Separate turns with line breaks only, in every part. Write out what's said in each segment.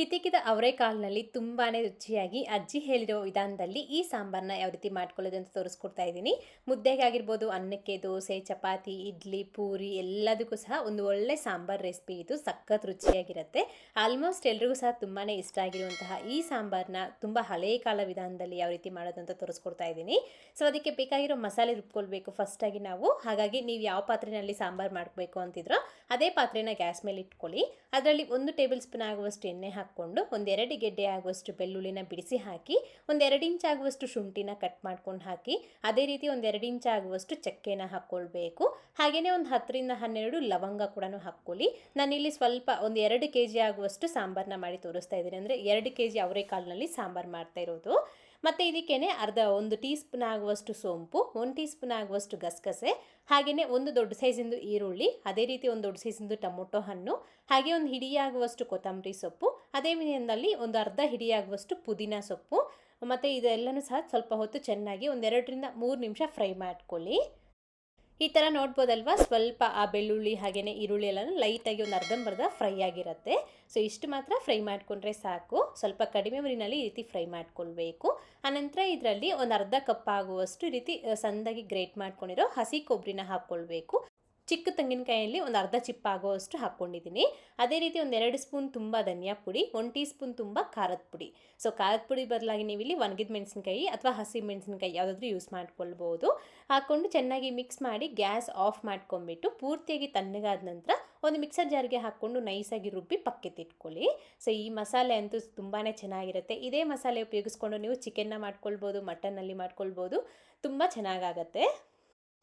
ಹಿತಿಕಿದ ಅವರೆಕಾಳಿನಲ್ಲಿ ತುಂಬಾ ರುಚಿಯಾಗಿ ಅಜ್ಜಿ ಹೇಳಿರೋ ವಿಧಾನದಲ್ಲಿ ಈ ಸಾಂಬಾರನ್ನ ಯಾವ ರೀತಿ ಮಾಡ್ಕೊಳ್ಳೋದು ಅಂತ ತೋರಿಸ್ಕೊಡ್ತಾ ಇದ್ದೀನಿ. ಮುದ್ದೆಗೆ ಆಗಿರ್ಬೋದು ಅನ್ನಕ್ಕೆ ದೋಸೆ, ಚಪಾತಿ, ಇಡ್ಲಿ, ಪೂರಿ ಎಲ್ಲದಕ್ಕೂ ಸಹ ಒಂದು ಒಳ್ಳೆ ಸಾಂಬಾರ್ ರೆಸಿಪಿ. ಇದು ಸಖತ್ ರುಚಿಯಾಗಿರುತ್ತೆ. ಆಲ್ಮೋಸ್ಟ್ ಎಲ್ರಿಗೂ ಸಹ ತುಂಬಾ ಇಷ್ಟ ಆಗಿರುವಂತಹ ಈ ಸಾಂಬಾರನ್ನ ತುಂಬ ಹಳೆಯ ಕಾಲ ವಿಧಾನದಲ್ಲಿ ಯಾವ ರೀತಿ ಮಾಡೋದು ಅಂತ ತೋರಿಸ್ಕೊಡ್ತಾ ಇದ್ದೀನಿ. ಸೊ, ಅದಕ್ಕೆ ಬೇಕಾಗಿರೋ ಮಸಾಲೆ ರುಬ್ಕೊಳ್ಬೇಕು ಫಸ್ಟಾಗಿ ನಾವು. ಹಾಗಾಗಿ ನೀವು ಯಾವ ಪಾತ್ರೆಯಲ್ಲಿ ಸಾಂಬಾರು ಮಾಡಬೇಕು ಅಂತಿದ್ರೋ, ಅದೇ ಪಾತ್ರೆನ ಗ್ಯಾಸ್ ಮೇಲೆ ಇಟ್ಕೊಳ್ಳಿ. ಅದರಲ್ಲಿ ಒಂದು ಟೇಬಲ್ ಸ್ಪೂನ್ ಆಗುವಷ್ಟು ಎಣ್ಣೆ ಹಾಕ್ಕೊಂಡು ಒಂದೆರಡು ಗೆಡ್ಡೆ ಆಗುವಷ್ಟು ಬೆಳ್ಳುಳ್ಳಿನ ಬಿಡಿಸಿ ಹಾಕಿ, ಒಂದೆರಡು ಇಂಚ್ ಆಗುವಷ್ಟು ಶುಂಠಿನ ಕಟ್ ಮಾಡ್ಕೊಂಡು ಹಾಕಿ, ಅದೇ ರೀತಿ ಒಂದೆರಡು ಇಂಚ್ ಆಗುವಷ್ಟು ಚಕ್ಕೆನ ಹಾಕ್ಕೊಳ್ಬೇಕು ಹಾಗೆಯೇ ಒಂದು ಹತ್ತರಿಂದ ಹನ್ನೆರಡು ಲವಂಗ ಕೂಡ ಹಾಕ್ಕೊಳ್ಳಿ. ನಾನಿಲ್ಲಿ ಸ್ವಲ್ಪ ಒಂದು ಎರಡು ಆಗುವಷ್ಟು ಸಾಂಬಾರನ್ನ ಮಾಡಿ ತೋರಿಸ್ತಾ ಇದ್ದೀನಿ. ಅಂದರೆ ಎರಡು ಕೆ ಜಿ ಅವರೆಕಾಳಿನಲ್ಲಿ ಸಾಂಬಾರು ಮಾಡ್ತಾ ಇರೋದು. ಮತ್ತು ಇದಕ್ಕೇ ಅರ್ಧ ಒಂದು ಟೀ ಸ್ಪೂನ್ ಆಗುವಷ್ಟು ಸೋಂಪು, ಒಂದು ಟೀ ಸ್ಪೂನ್ ಆಗುವಷ್ಟು ಗಸಗಸೆ, ಹಾಗೆಯೇ ಒಂದು ದೊಡ್ಡ ಸೈಜಿಂದು ಈರುಳ್ಳಿ, ಅದೇ ರೀತಿ ಒಂದು ದೊಡ್ಡ ಸೈಜಿಂದು ಟೊಮೊಟೊ ಹಣ್ಣು, ಹಾಗೆ ಒಂದು ಹಿಡಿಯಾಗುವಷ್ಟು ಕೊತ್ತಂಬರಿ ಸೊಪ್ಪು, ಅದೇ ವಿಧದಲ್ಲಿ ಒಂದು ಅರ್ಧ ಹಿಡಿಯಾಗುವಷ್ಟು ಪುದೀನ ಸೊಪ್ಪು, ಮತ್ತು ಇದೆಲ್ಲನೂ ಸಹ ಸ್ವಲ್ಪ ಹೊತ್ತು ಚೆನ್ನಾಗಿ ಒಂದೆರಡರಿಂದ ಮೂರು ನಿಮಿಷ ಫ್ರೈ ಮಾಡ್ಕೊಳ್ಳಿ. ಈ ಥರ ನೋಡ್ಬೋದಲ್ವಾ? ಸ್ವಲ್ಪ ಆ ಬೆಳ್ಳುಳ್ಳಿ ಹಾಗೆಯೇ ಈರುಳ್ಳಿ ಎಲ್ಲನೂ ಲೈಟಾಗಿ ಒಂದು ಅರ್ಧಂಬರ್ಧ ಫ್ರೈ ಆಗಿರುತ್ತೆ. ಸೊ ಇಷ್ಟು ಮಾತ್ರ ಫ್ರೈ ಮಾಡಿಕೊಂಡ್ರೆ ಸಾಕು. ಸ್ವಲ್ಪ ಕಡಿಮೆ ಮರಿನಲ್ಲಿ ಈ ರೀತಿ ಫ್ರೈ ಮಾಡ್ಕೊಳ್ಬೇಕು. ಆನಂತರ ಇದರಲ್ಲಿ ಒಂದು ಅರ್ಧ ಕಪ್ ಆಗುವಷ್ಟು ರೀತಿ ಸಂದಾಗಿ ಗ್ರೇಟ್ ಮಾಡ್ಕೊಂಡಿರೋ ಹಸಿ ಕೊಬ್ಬರಿನ ಹಾಕ್ಕೊಳ್ಬೇಕು ಚಿಕ್ಕ ತೆಂಗಿನಕಾಯಲ್ಲಿ ಒಂದು ಅರ್ಧ ಚಿಪ್ಪ ಹಾಕ್ಕೊಂಡಿದ್ದೀನಿ. ಅದೇ ರೀತಿ ಒಂದು ಎರಡು ಸ್ಪೂನ್ ತುಂಬ ಧನಿಯಾ ಪುಡಿ ಒನ್ ಟೀ ಸ್ಪೂನ್ ತುಂಬ ಖಾರದ ಪುಡಿ. ಸೊ, ಖಾರದ ಪುಡಿ ಬದಲಾಗಿ ನೀವು ಇಲ್ಲಿ ಒಣಗಿದ ಮೆಣಸಿನಕಾಯಿ ಅಥವಾ ಹಸಿ ಮೆಣಸಿನ್ಕಾಯಿ ಯಾವುದಾದ್ರೂ ಯೂಸ್ ಮಾಡ್ಕೊಳ್ಬೋದು. ಹಾಕ್ಕೊಂಡು ಚೆನ್ನಾಗಿ ಮಿಕ್ಸ್ ಮಾಡಿ ಗ್ಯಾಸ್ ಆಫ್ ಮಾಡ್ಕೊಂಬಿಟ್ಟು ಪೂರ್ತಿಯಾಗಿ ತಣ್ಣಗಾದ ನಂತರ ಒಂದು ಮಿಕ್ಸರ್ ಜಾರ್ಗೆ ಹಾಕ್ಕೊಂಡು ನೈಸಾಗಿ ರುಬ್ಬಿ ಪಕ್ಕೆತ್ತಿಟ್ಕೊಳ್ಳಿ ಸೊ, ಈ ಮಸಾಲೆ ಅಂತೂ ತುಂಬಾ ಚೆನ್ನಾಗಿರುತ್ತೆ. ಇದೇ ಮಸಾಲೆ ಉಪಯೋಗಿಸ್ಕೊಂಡು ನೀವು ಚಿಕನ್ನ ಮಾಡ್ಕೊಳ್ಬೋದು ಮಟನ್ನಲ್ಲಿ ಮಾಡ್ಕೊಳ್ಬೋದು, ತುಂಬ ಚೆನ್ನಾಗಾಗತ್ತೆ.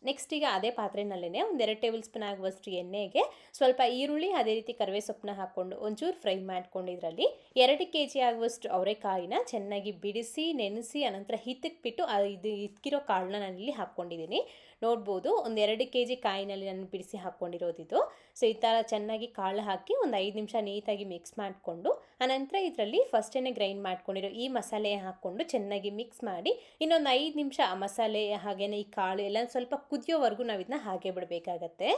ನೆಕ್ಸ್ಟ್ ಈಗ ಅದೇ ಪಾತ್ರೆನಲ್ಲೇ ಒಂದೆರಡು ಟೇಬಲ್ ಸ್ಪೂನ್ ಆಗುವಷ್ಟು ಎಣ್ಣೆಗೆ ಸ್ವಲ್ಪ ಈರುಳ್ಳಿ, ಅದೇ ರೀತಿ ಕರಿವೆ ಸೊಪ್ಪನ್ನ ಹಾಕ್ಕೊಂಡು ಒಂಚೂರು ಫ್ರೈ ಮಾಡ್ಕೊಂಡು ಇದರಲ್ಲಿ ಎರಡು ಕೆ ಜಿ ಆಗುವಷ್ಟು ಅವರೆಕಾಯಿನ ಚೆನ್ನಾಗಿ ಬಿಡಿಸಿ ನೆನೆಸಿ, ಅನಂತರ ಹಿತ್ತಕ್ಕೆ ಬಿಟ್ಟು ಇದು ಇಕ್ಕಿರೋ ಕಾಳನ್ನ ನಾನಿಲ್ಲಿ ಹಾಕ್ಕೊಂಡಿದ್ದೀನಿ. ನೋಡ್ಬೋದು. ಒಂದು ಎರಡು ಕೆ ಜಿ ಕಾಯಿನಲ್ಲಿ ನಾನು ಬಿಡಿಸಿ ಹಾಕ್ಕೊಂಡಿರೋದಿದು ಸೊ ಈ ಥರ ಚೆನ್ನಾಗಿ ಕಾಳು ಹಾಕಿ ಒಂದು ಐದು ನಿಮಿಷ ನೀಟಾಗಿ ಮಿಕ್ಸ್ ಮಾಡಿಕೊಂಡು, ಆನಂತರ ಇದರಲ್ಲಿ ಫಸ್ಟೇ ಗ್ರೈಂಡ್ ಮಾಡ್ಕೊಂಡಿರೋ ಈ ಮಸಾಲೆ ಹಾಕ್ಕೊಂಡು ಚೆನ್ನಾಗಿ ಮಿಕ್ಸ್ ಮಾಡಿ, ಇನ್ನೊಂದು ಐದು ನಿಮಿಷ ಆ ಮಸಾಲೆ ಹಾಗೆಯೇ ಈ ಕಾಳು ಎಲ್ಲ ಸ್ವಲ್ಪ ಕುದಿಯೋವರೆಗೂ ನಾವು ಇದನ್ನ ಹಾಗೆ ಬಿಡಬೇಕಾಗತ್ತೆ.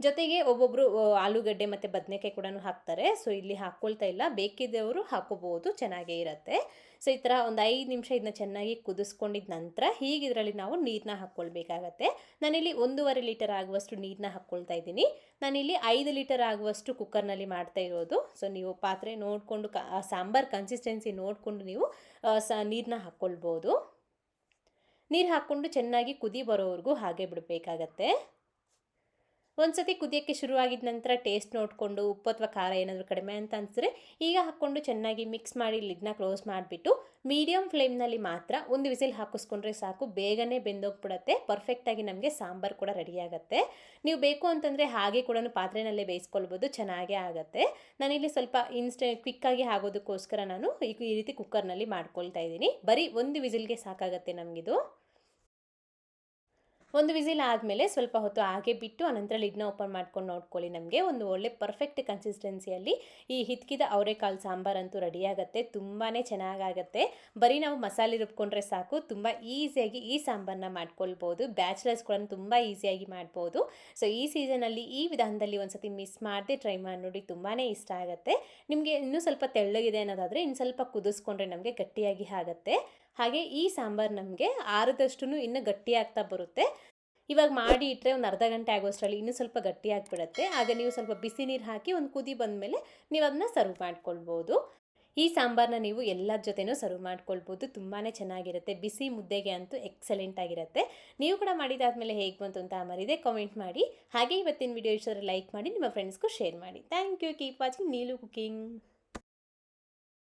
ಜೊತೆಗೆ ಒಬ್ಬೊಬ್ಬರು ಆಲೂಗಡ್ಡೆ ಮತ್ತು ಬದನೆಕಾಯಿ ಕೂಡ ಹಾಕ್ತಾರೆ. ಸೊ, ಇಲ್ಲಿ ಹಾಕ್ಕೊಳ್ತಾ ಇಲ್ಲ. ಬೇಕಿದ್ದವರು ಹಾಕೋಬೋದು. ಚೆನ್ನಾಗೇ ಇರುತ್ತೆ. ಸೊ, ಈ ಥರ ಒಂದು ಐದು ನಿಮಿಷ ಇದನ್ನ ಚೆನ್ನಾಗಿ ಕುದಿಸ್ಕೊಂಡಿದ ನಂತರ ಹೀಗೆ ಇದರಲ್ಲಿ ನಾವು ನೀರನ್ನ ಹಾಕ್ಕೊಳ್ಬೇಕಾಗತ್ತೆ ನಾನಿಲ್ಲಿ ಒಂದೂವರೆ ಲೀಟರ್ ಆಗುವಷ್ಟು ನೀರನ್ನ ಹಾಕ್ಕೊಳ್ತಾ ಇದ್ದೀನಿ. ನಾನಿಲ್ಲಿ ಐದು ಲೀಟರ್ ಆಗುವಷ್ಟು ಕುಕ್ಕರ್ನಲ್ಲಿ ಮಾಡ್ತಾ ಇರೋದು. ಸೊ, ನೀವು ಪಾತ್ರೆ ನೋಡಿಕೊಂಡು ಸಾಂಬಾರು ಕನ್ಸಿಸ್ಟೆನ್ಸಿ ನೋಡಿಕೊಂಡು ನೀವು ಸ ನೀರನ್ನ ಹಾಕ್ಕೊಳ್ಬೋದು ನೀರು ಹಾಕ್ಕೊಂಡು ಚೆನ್ನಾಗಿ ಕುದಿ ಬರೋವರೆಗೂ ಹಾಗೆ ಬಿಡಬೇಕಾಗತ್ತೆ. ಒಂದು ಸತಿ ಕುದಿಯೋಕ್ಕೆ ಶುರುವಾಗಿದ್ದ ನಂತರ ಟೇಸ್ಟ್ ನೋಡಿಕೊಂಡು ಉಪ್ಪು ಅಥವಾ ಖಾರ ಏನಾದರೂ ಕಡಿಮೆ ಅಂತ ಅನಿಸಿದ್ರೆ ಈಗ ಹಾಕ್ಕೊಂಡು ಚೆನ್ನಾಗಿ ಮಿಕ್ಸ್ ಮಾಡಿ ಲಿಡ್ನ ಕ್ಲೋಸ್ ಮಾಡಿಬಿಟ್ಟು ಮೀಡಿಯಮ್ ಫ್ಲೇಮ್ನಲ್ಲಿ ಮಾತ್ರ ಒಂದು ವಿಸಿಲ್ ಹಾಕಿಸ್ಕೊಂಡ್ರೆ ಸಾಕು. ಬೇಗನೆ ಬೆಂದೋಗ್ಬಿಡತ್ತೆ. ಪರ್ಫೆಕ್ಟಾಗಿ ನಮಗೆ ಸಾಂಬಾರು ಕೂಡ ರೆಡಿ ಆಗುತ್ತೆ. ನೀವು ಬೇಕು ಅಂತಂದರೆ ಹಾಗೆ ಕೂಡ ಪಾತ್ರೆನಲ್ಲೇ ಬೇಯಿಸ್ಕೊಳ್ಬೋದು. ಚೆನ್ನಾಗೇ ಆಗುತ್ತೆ. ನಾನಿಲ್ಲಿ ಸ್ವಲ್ಪ ಇನ್ಸ್ಟ ಕ್ವಿಕ್ಕಾಗಿ ಆಗೋದಕ್ಕೋಸ್ಕರ ನಾನು ಈ ರೀತಿ ಕುಕ್ಕರ್ನಲ್ಲಿ ಮಾಡ್ಕೊಳ್ತಾ ಇದ್ದೀನಿ. ಬರೀ ಒಂದು ವಿಸಿಲ್ಗೆ ಸಾಕಾಗತ್ತೆ ನಮಗಿದು. ಒಂದು ವಿಸಿಲ್ ಆದಮೇಲೆ ಸ್ವಲ್ಪ ಹೊತ್ತು ಹಾಗೆ ಬಿಟ್ಟು ಅನಂತರ ಲಿಡ್ನ ಓಪನ್ ಮಾಡ್ಕೊಂಡು ನೋಡ್ಕೊಳ್ಳಿ. ನಮಗೆ ಒಂದು ಒಳ್ಳೆ ಪರ್ಫೆಕ್ಟ್ ಕನ್ಸಿಸ್ಟೆನ್ಸಿಯಲ್ಲಿ ಈ ಹಿತ್ಕಿದ ಅವರೆಕಾಳು ಸಾಂಬಾರಂತೂ ರೆಡಿಯಾಗತ್ತೆ ತುಂಬಾ ಚೆನ್ನಾಗಾಗತ್ತೆ ಬರೀ ನಾವು ಮಸಾಲೆ ರುಬ್ಕೊಂಡ್ರೆ ಸಾಕು, ತುಂಬ ಈಸಿಯಾಗಿ ಈ ಸಾಂಬಾರನ್ನ ಮಾಡ್ಕೊಳ್ಬೋದು. ಬ್ಯಾಚುಲರ್ಸ್ ಕೂಡ ತುಂಬ ಈಸಿಯಾಗಿ ಮಾಡ್ಬೋದು. ಸೊ ಈ ಸೀಸನಲ್ಲಿ ಈ ವಿಧಾನದಲ್ಲಿ ಒಂದು ಸತಿ ಮಿಸ್ ಮಾಡದೆ ಟ್ರೈ ಮಾಡಿ ನೋಡಿ ತುಂಬಾ ಇಷ್ಟ ಆಗುತ್ತೆ. ನಿಮಗೆ ಇನ್ನೂ ಸ್ವಲ್ಪ ತೆಳ್ಳಗಿದೆ ಅನ್ನೋದಾದರೆ ಇನ್ನು ಸ್ವಲ್ಪ ಕುದಿಸ್ಕೊಂಡ್ರೆ ನಮಗೆ ಗಟ್ಟಿಯಾಗಿ ಆಗುತ್ತೆ. ಹಾಗೆ ಈ ಸಾಂಬಾರು ನಮಗೆ ಆರದಷ್ಟು ಇನ್ನೂ ಗಟ್ಟಿ ಆಗ್ತಾ ಬರುತ್ತೆ. ಇವಾಗ ಮಾಡಿ ಇಟ್ಟರೆ ಒಂದು ಅರ್ಧ ಗಂಟೆ ಆಗೋಷ್ಟರಲ್ಲಿ ಇನ್ನೂ ಸ್ವಲ್ಪ ಗಟ್ಟಿ ಆಗಿಬಿಡುತ್ತೆ ಆಗ ನೀವು ಸ್ವಲ್ಪ ಬಿಸಿ ನೀರು ಹಾಕಿ ಒಂದು ಕುದಿ ಬಂದಮೇಲೆ ನೀವು ಅದನ್ನ ಸರ್ವ್ ಮಾಡ್ಕೊಳ್ಬೋದು. ಈ ಸಾಂಬಾರನ್ನ ನೀವು ಎಲ್ಲರ ಜೊತೆನೂ ಸರ್ವ್ ಮಾಡ್ಕೊಳ್ಬೋದು. ತುಂಬಾ ಚೆನ್ನಾಗಿರುತ್ತೆ. ಬಿಸಿ ಮುದ್ದೆಗೆ ಅಂತೂ ಎಕ್ಸಲೆಂಟ್ ಆಗಿರುತ್ತೆ. ನೀವು ಕೂಡ ಮಾಡಿದಾದ್ಮೇಲೆ ಹೇಗೆ ಬಂತು ಅಂತ ಮರಿದೆ ಕಮೆಂಟ್ ಮಾಡಿ. ಹಾಗೆ ಇವತ್ತಿನ ವಿಡಿಯೋ ಇಷ್ಟರ ಲೈಕ್ ಮಾಡಿ, ನಿಮ್ಮ ಫ್ರೆಂಡ್ಸ್ಗೂ ಶೇರ್ ಮಾಡಿ. Thank you. Keep watching. Neelu cooking.